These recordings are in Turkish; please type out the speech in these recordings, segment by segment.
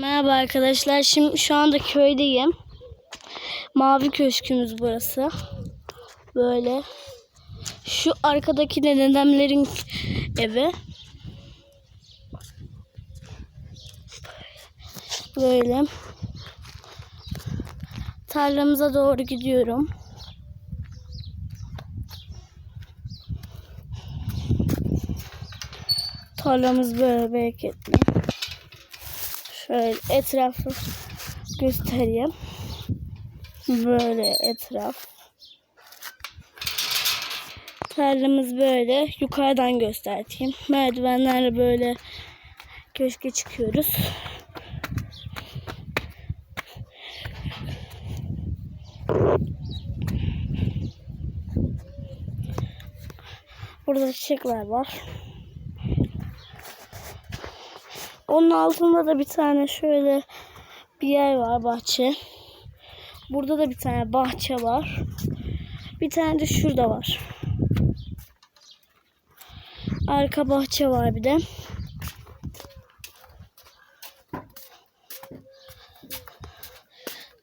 Merhaba arkadaşlar. Şimdi şu anda köydeyim. Mavi köşkümüz burası. Böyle. Şu arkadaki de dedemlerin evi. Böyle. Tarlamıza doğru gidiyorum. Tarlamız böyle bereketli. Şöyle etrafı göstereyim. Böyle etraf. Tarlamız böyle. Yukarıdan göstereyim. Merdivenlerle böyle köşke çıkıyoruz. Burada çiçekler var. Onun altında da bir tane şöyle bir yer var bahçe. Burada da bir tane bahçe var. Bir tane de şurada var. Arka bahçe var bir de.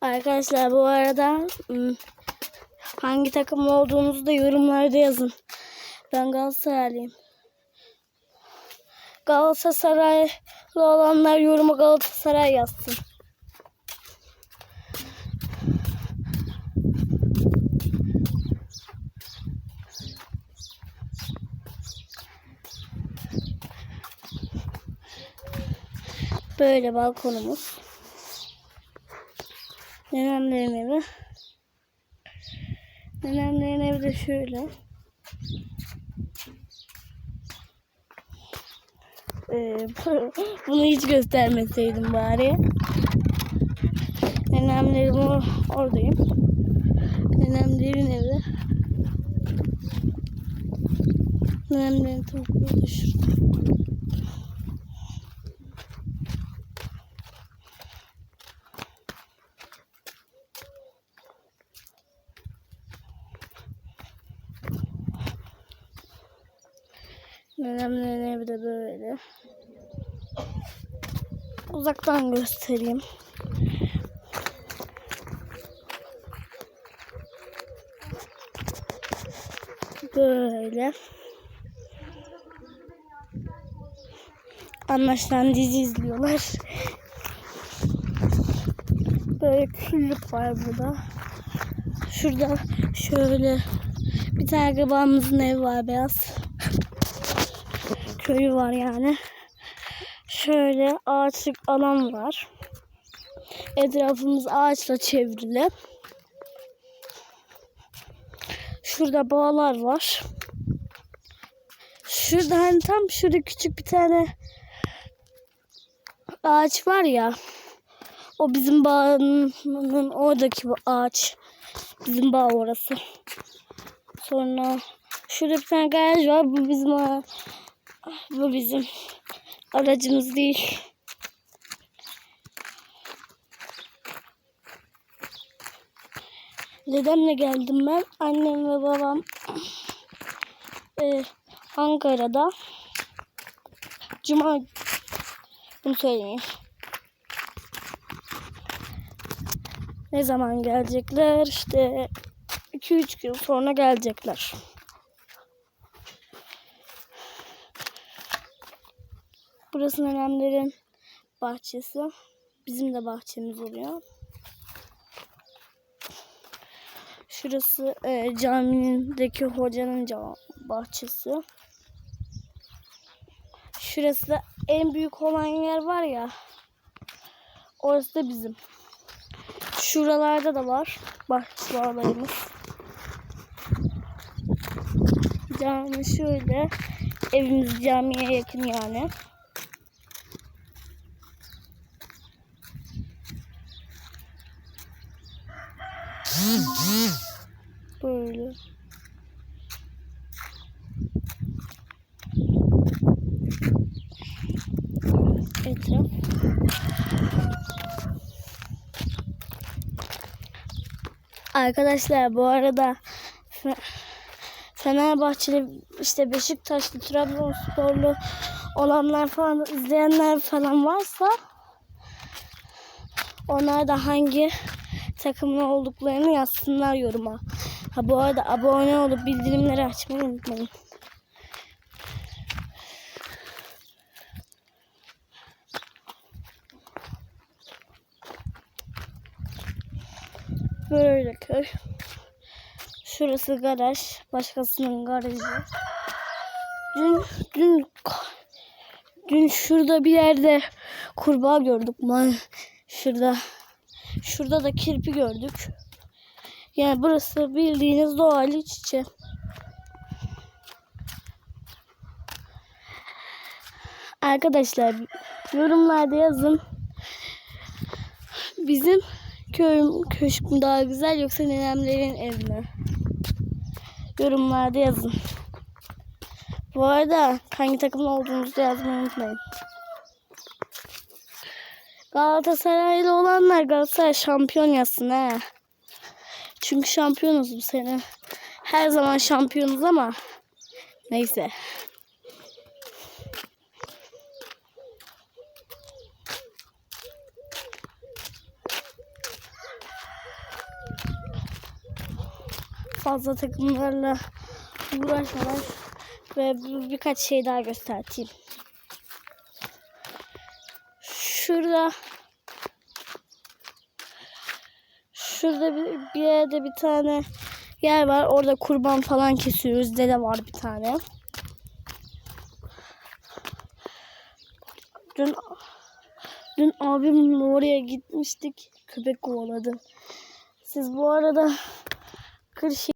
Arkadaşlar bu arada ım, hangi takım olduğunuzu da yorumlarda yazın. Ben Galatasaraylıyım. Galatasaraylı olanlar yoruma Galatasaray yazsın. Böyle balkonumuz. Nenemlerin evi. Nenemlerin evi de şöyle. Ee, bunu hiç göstermeseydim bari. Nenemlerim or oradayım. Nenemlerin evi. Nenemlerin tavukları da Nenemlerin evi de böyle. Uzaktan göstereyim. Böyle. Anlaşılan dizi izliyorlar. Böyle küllük var burada. Şurada şöyle bir tane akrabamızın evi var beyaz köyü var yani. Şöyle ağaçlık alan var. Etrafımız ağaçla çevrili. Şurada bağlar var. Şurada hani tam şurada küçük bir tane ağaç var ya. O bizim bağın oradaki bu ağaç. Bizim bağ orası. Sonra şurada bir tane garaj var. Bu bizim bu bizim aracımız değil. Dedemle geldim ben. Annem ve babam e, Ankara'da. Cuma bunu söyleyeyim. Ne zaman gelecekler? İşte 2-3 gün sonra gelecekler. Burası nenemlerin bahçesi. Bizim de bahçemiz oluyor. Şurası e, camindeki hocanın bahçesi. Şurası da en büyük olan yer var ya. Orası da bizim. Şuralarda da var bahçelerimiz. Cami şöyle. Evimiz camiye yakın yani. Böyle. Etraf. Arkadaşlar bu arada Fe- Fenerbahçeli işte Beşiktaşlı Trabzonsporlu olanlar falan izleyenler falan varsa Onlar da hangi takımın olduklarını yazsınlar yoruma. Ha bu arada abone olup bildirimleri açmayı unutmayın. Böyle köy. Şurası garaj. Başkasının garajı. Dün, dün, dün şurada bir yerde kurbağa gördük. Man, şurada. Şurada da kirpi gördük. Yani burası bildiğiniz doğal iç içe. Arkadaşlar yorumlarda yazın. Bizim köyüm köşk mü daha güzel yoksa nenemlerin ev mi? Yorumlarda yazın. Bu arada hangi takımın olduğunuzu yazmayı unutmayın. Galatasaraylı olanlar Galatasaray şampiyon yazsın ha. Çünkü şampiyonuz bu sene. Her zaman şampiyonuz ama neyse. Fazla takımlarla uğraşmadan ve bir- birkaç şey daha göstereyim. Şurada Şurada bir, bir yerde bir tane yer var. Orada kurban falan kesiyoruz. Dede var bir tane. Dün dün abimle oraya gitmiştik. Köpek kovaladı. Siz bu arada Kırşehir